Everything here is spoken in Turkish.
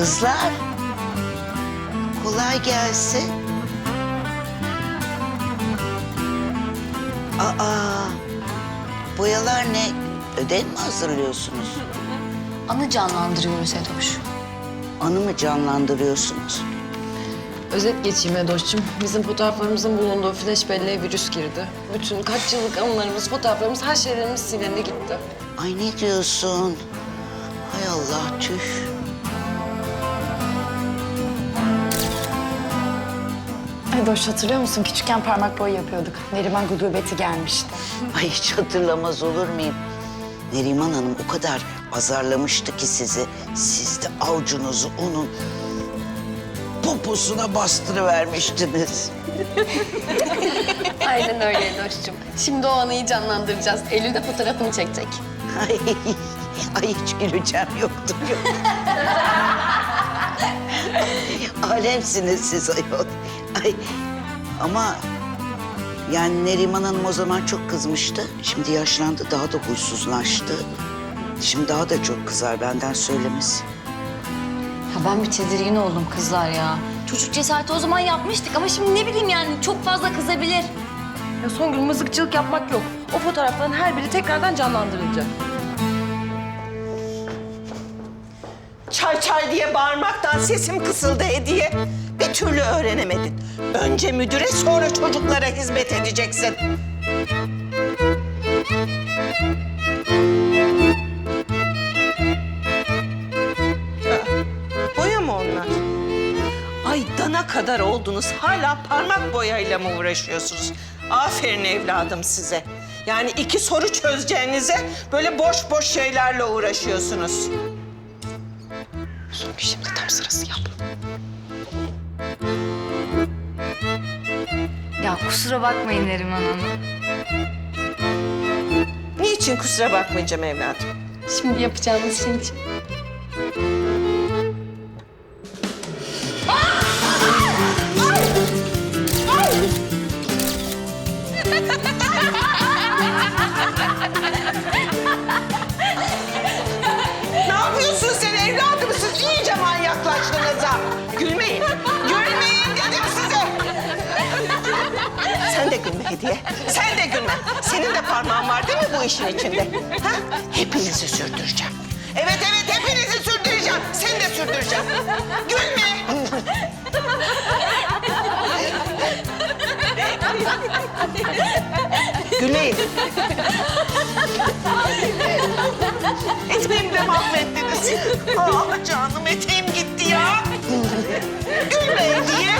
Kızlar. Kolay gelsin. Aa, boyalar ne? Ödev mi hazırlıyorsunuz? Anı canlandırıyoruz Edoş. Anı mı canlandırıyorsunuz? Özet geçeyim Edoş'cum. Bizim fotoğraflarımızın bulunduğu flash belleğe virüs girdi. Bütün kaç yıllık anılarımız, fotoğraflarımız, her şeylerimiz silendi gitti. Ay ne diyorsun? Hay Allah tüh. Edoş hatırlıyor musun? Küçükken parmak boyu yapıyorduk. Neriman gudubeti gelmişti. Ay hiç hatırlamaz olur muyum? Neriman Hanım o kadar azarlamıştı ki sizi. Siz de avucunuzu onun poposuna bastırıvermiştiniz. Aynen öyle Edoş'cum. Şimdi o anıyı canlandıracağız. Eylül de fotoğrafını çekecek. Ay, ay hiç güleceğim yoktu yok. Alemsiniz siz ayol. Ay, ama yani Neriman Hanım o zaman çok kızmıştı. Şimdi yaşlandı daha da huysuzlaştı. Şimdi daha da çok kızar benden söylemesi. Ya ben bir tedirgin oldum kızlar ya. Çocuk cesareti o zaman yapmıştık ama şimdi ne bileyim yani çok fazla kızabilir. Ya Songül mızıkçılık yapmak yok. O fotoğrafların her biri tekrardan canlandırılacak. Çay çay diye bağırmaktan sesim kısıldı Hediye. Bir türlü öğrenemedin. Önce müdüre sonra çocuklara hizmet edeceksin. Boya mı onlar? Ay dana kadar oldunuz. Hala parmak boyayla mı uğraşıyorsunuz? Aferin evladım size. Yani iki soru çözeceğinize böyle boş boş şeylerle uğraşıyorsunuz. Songül şimdi tam sırası yap. Ya kusura bakmayın Neriman Hanım. Niçin kusura bakmayacağım evladım? Şimdi yapacağımız şey için. Gülme Hediye. Sen de gülme. Senin de parmağın var değil mi bu işin içinde? Ha? Hepinizi sürdüreceğim. Evet evet hepinizi sürdüreceğim. Seni de sürdüreceğim. Gülme. Gülmeyin. Eteğimi de mahvettiniz. Ah canım eteğim gitti ya. Gülmeyin diye.